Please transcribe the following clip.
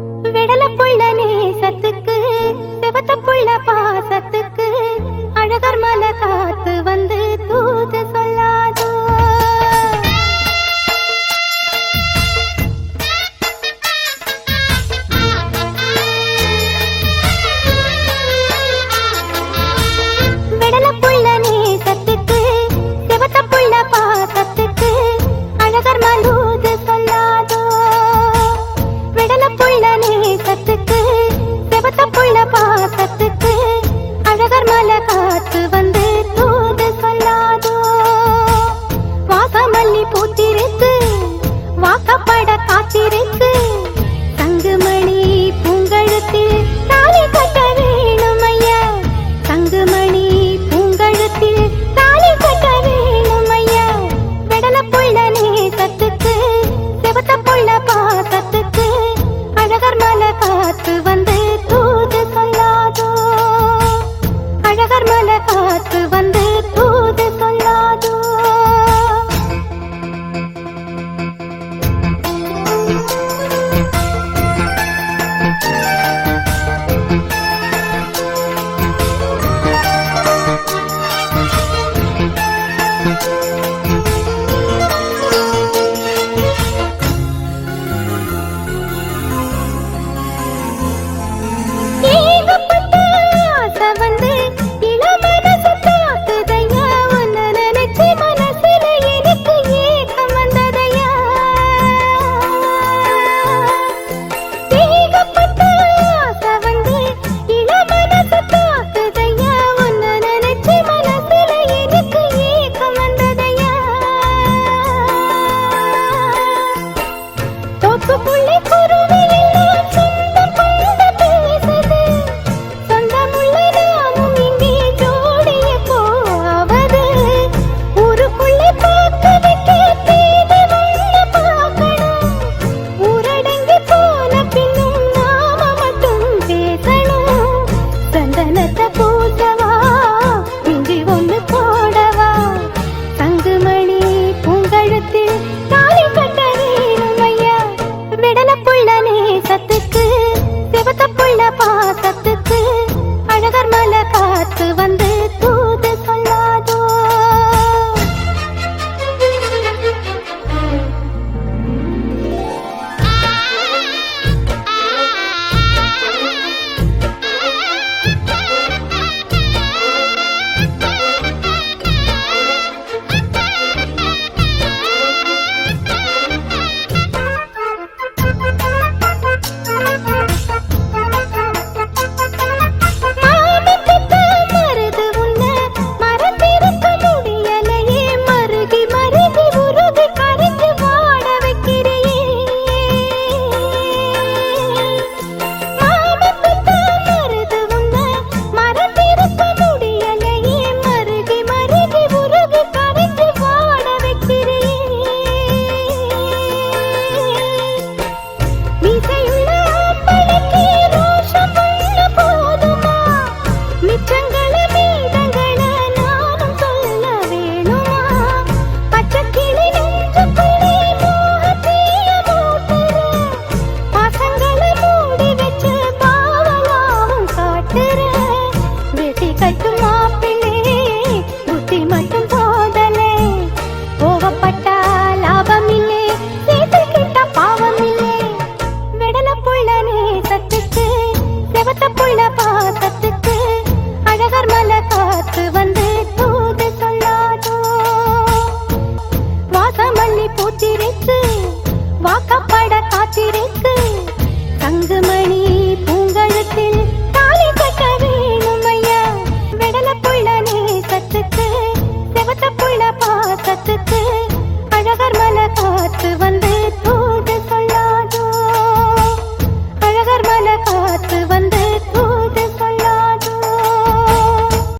விடல புள்ள நேசத்துக்கு செவத்த புள்ள பாசத்துக்கு அழகர் மல காத்து வந்து காத்து வந்து தூது சொல்லாதோ? அழகர் மல காத்து